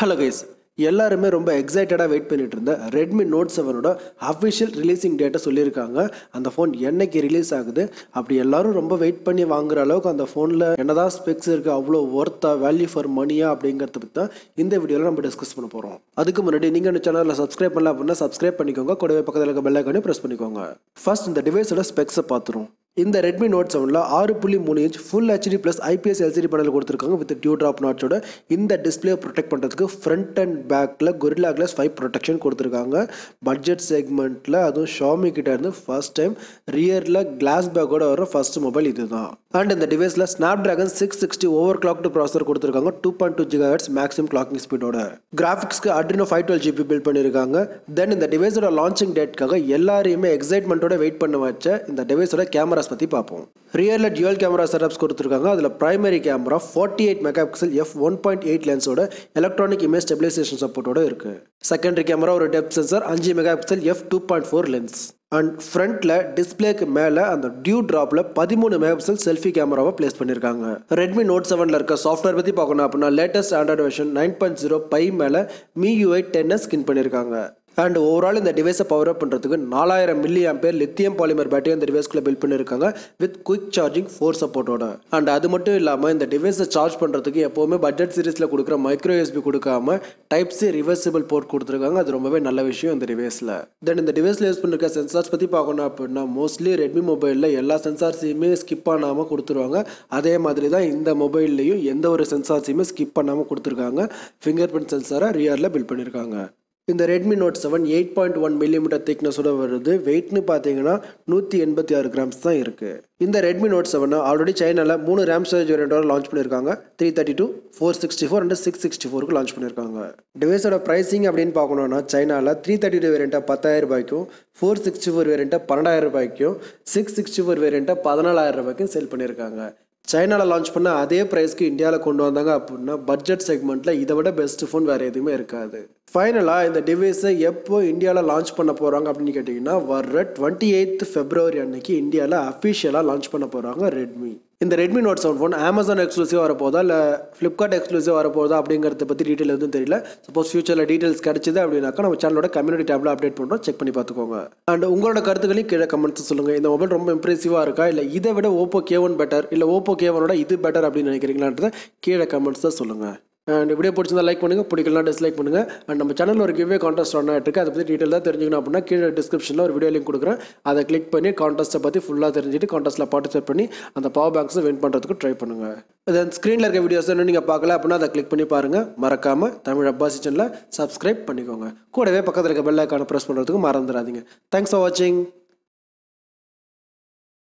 Hello guys எல்லாருமே ரொம்ப எக்ஸைட்டடாக வெயிட் பண்ணிட்டு இருந்த ரெட்மி நோட் செவனோட அஃபிஷியல் ரிலீஸிங் டேட்டை சொல்லியிருக்காங்க. அந்த ஃபோன் என்னைக்கு ரிலீஸ் ஆகுது? அப்படி எல்லாரும் ரொம்ப வெயிட் பண்ணி வாங்குற அளவுக்கு அந்த ஃபோனில் என்னதான் ஸ்பெக்ஸ் இருக்குது அவ்வளோ ஒர்த்தா வேல்யூ ஃபார் மணியா அப்படிங்கிறத பற்றி தான் இந்த வீடியோவில் நம்ம டிஸ்கஸ் பண்ண போகிறோம் அதுக்கு முன்னாடி நீங்கள் இந்த சேனலில் சப்ஸ்கிரைப் பண்ணல அப்படின்னா சப்ஸ்கிரைப் பண்ணிக்கோங்க. கூடவே பக்கத்தில் இருக்க பெல்லைக்கானே ப்ரெஸ் பண்ணிக்கோங்க. ஃபர்ஸ்ட் இந்த டிவைஸோட ஸ்பெக்ஸை பார்த்துரும் இந்த ரெட்மி நோட் செவனில் ஆறு புள்ளி மூணு inch full HD plus IPS LCD panel கொடுத்துருக்காங்க வித் டியூ ட்ராப் நாட்சோட இந்த டிஸ்பிளே ப்ரொடெக்ட் பண்ணுறதுக்கு ஃப்ரண்ட் அண்ட் பேக்கில் கொரில்லா கிளாஸ் ஃபைவ் ப்ரொடெக்ஷன் கொடுத்துருக்காங்க. பட்ஜெட் செக்மெண்ட்டில் அதுவும் ஷாமி கிட்ட இருந்து ஃபர்ஸ்ட் டைம் ரியரில் கிளாஸ் பேக்கோட வர ஃபர்ஸ்ட் மொபைல் இதுதான். அண்ட் இந்த டிவைஸில் Snapdragon six sixty overclocked processor கொடுத்துருக்காங்க two point two giga hertz maximum clocking ஸ்பீடோட கிராஃபிக்ஸ்க்கு Adreno five twelve GB build பண்ணியிருக்காங்க தென் இந்த டிவைஸோட லான்ச்சிங் டேட்காக எல்லாரையுமே எக்ஸைட்மெண்ட்டோட வெயிட் பண்ண வச்ச இந்த டிவைஸோட கேமராஸ் பற்றி பார்ப்போம் ரியரில் டியூவல் கேமரா செட்டப்ஸ் கொடுத்துருக்காங்க. அதில் primary camera forty eight mega pixel F one point eight லென்ஸோட electronic image stabilisation சப்போர்ட்டோட இருக்கு. செகண்டரி கேமரா ஒரு டெப்த் சென்சர் அஞ்சு mega pixel F two point four lens and ஃப்ரண்ட்ல டிஸ்பிளேக்கு மேலே அந்த டியூ ட்ராப்ல பதிமூணு மெகா பிக்சல் செல்ஃபி கேமராவை பிளேஸ் பண்ணியிருக்காங்க ரெட்மி நோட் செவனில் இருக்க சாஃப்ட்வேர் பற்றி பார்க்கணும் அப்படின்னா latest Android version nine point zero pie மேலே மீ யூஐ டென்னை ஸ்கின் பண்ணியிருக்காங்க அண்ட் ஓவரால் இந்த டிவைஸை பவர் அப் பண்ணுறதுக்கு நாலாயிரம் milli ampere lithium polymer battery இந்த டிவைஸ்க்குள்ளே பில்ட் பண்ணியிருக்காங்க வித் குயிக் சார்ஜிங் ஃபோர் சப்போர்ட்டோட அண்ட் அது மட்டும் இல்லாமல் இந்த டிவைஸை சார்ஜ் பண்ணுறதுக்கு எப்போவுமே பட்ஜெட் சீரிஸில் கொடுக்குற மைக்ரோ யூஎஸ்பி கொடுக்காம டைப் சி ரிவர்சிபிள் போர்ட் கொடுத்துருக்காங்க. அது ரொம்பவே நல்ல விஷயம் இந்த டிவைஸில் தென் இந்த டிவைஸில் யூஸ் பண்ணிருக்க சென்சார்ஸ் பற்றி பார்க்கணும் அப்படின்னா மோஸ்ட்லி ரெட்மி மொபைலில் எல்லா சென்சார்ஸையுமே ஸ்கிப் பண்ணாமல் கொடுத்துருவாங்க. அதே மாதிரி தான் இந்த மொபைல்லையும் எந்த ஒரு சென்சார்ஸையுமே ஸ்கிப் பண்ணாமல் கொடுத்துருக்காங்க. ஃபிங்கர் பிரிண்ட் சென்சாரை ரியரில் பில்ட் பண்ணியிருக்காங்க இந்த Redmi note seven eight point one millimetre திக்னஸோட வருது. வெயிட்னு பார்த்தீங்கன்னா நூற்றி எண்பத்தி ஆறு கிராம்ஸ் தான் இருக்குது இந்த ரெட்மி நோட் செவனை ஆல்ரெடி சைனாவில் மூணு ரேம் ஸ்டோரேஜ் வேரியண்டோட லான்ச் பண்ணியிருக்காங்க three thirty two four sixty four and six sixty ஃபோருக்கு லான்ச் பண்ணியிருக்காங்க டிவைஸோட ப்ரைஸிங் அப்படின்னு பார்க்கணுன்னா சைனாவில் த்ரீ தேர்ட்டி டூ வேரியண்ட்டை பத்தாயிரம் ரூபாய்க்கும் ஃபோர் சிக்ஸ்டி ஃபோர் வேரியண்ட்டை பன்னெண்டாயிரம் ரூபாய்க்கும் சிக்ஸ் சிக்ஸ்டி ஃபோர் வேரியண்ட்டை பதினாலாயிரம் ரூபாய்க்கும் சேல் பண்ணியிருக்காங்க சைனாவில் லான்ச் பண்ண அதே ப்ரைஸ்க்கு இந்தியாவில் கொண்டு வந்தாங்க அப்படின்னா பட்ஜெட் செக்மெண்ட்டில் இதை விட பெஸ்ட் ஃபோன் வேறு எதுவுமே இருக்காது. ஃபைனலாக இந்த டிவைஸை எப்போ இந்தியாவில் லான்ச் பண்ண போகிறாங்க அப்படின்னு கேட்டிங்கன்னா வர்ற டுவெண்ட்டி எயித் ஃபெப்ரவரி அன்னைக்கு இந்தியாவில் அஃபிஷியலாக லான்ச் பண்ண போகிறாங்க ரெட்மி இந்த Redmi note seven phone Amazon exclusive வரப்போதா? இல்லை ஃப்ளிப்கார்ட் எக்ஸ்க்ளூசிவ் வரப்போதா? அப்படிங்கிறத பற்றி டீட்டெயில் எதுவும் தெரியல. சப்போஸ் ஃபியூச்சரில் டீட்டெயில்ஸ் கிடச்சிது அப்படின்னாக்கா நம்ம சேனலோட கம்யூனிட்டி டேப்ல அப்டேட் பண்ணுறோம் செக் பண்ணி பார்த்துக்கோங்க. அண்ட் உங்களோட கருத்துக்களையும் கீழே கமெண்ட்ஸ் சொல்லுங்கள் இந்த மொபைல் ரொம்ப இம்ப்ரெசிவாக இருக்கா? இல்லை இதை விட ஓப்போ கே ஒன் பெட்டர் இல்லை ஓப்போ கே ஒனோட இது பெட்டர் அப்படின்னு நினைக்கிறீங்களான்றத கீழே கமெண்ட்ஸ் தான் சொல்லுங்கள் அண்ட் வீடியோ பிடிச்சிருந்தா லைக் பண்ணுங்கள் பிடிக்கலாம் டிஸ்லைக் பண்ணுங்கள் அண்ட் நம்ம சேனலில் ஒரு கிவ்வே கான்டெஸ்ட் ரன் ஆகிட்டு அதை பற்றி டீட்டெயிலாக தெரிஞ்சுக்கணும் அப்படின்னா கீழே டிஸ்கிரிப்ஷனில் ஒரு வீடியோ லிங்க் கொடுக்குறேன். அதை கிளிக் பண்ணி கான்டெஸ்ட்டை பற்றி ஃபுல்லாக தெரிஞ்சுட்டு கான்டெஸ்ட்டில் பார்ட்டிசிபேட் பண்ணி அந்த பவர் பேங்க்ஸை வின் பண்ணுறதுக்கு ட்ரை பண்ணுங்கள் தென் ஸ்க்ரீனில் இருக்க வீடியோஸ் இன்னும் நீங்கள் பார்க்கல அப்படின்னா அதை கிளிக் பண்ணி பாருங்கள் மறக்காமல் தமிழ் அப்பாசி சேனலை சப்ஸ்கிரைப் பண்ணிக்கோங்க. கூடவே பக்கத்தில் இருக்க பெல் ஐக்கானை ப்ரெஸ் பண்ணுறதுக்கு மறந்துடாதீங்க. தேங்க்ஸ் ஃபார் வாட்சிங்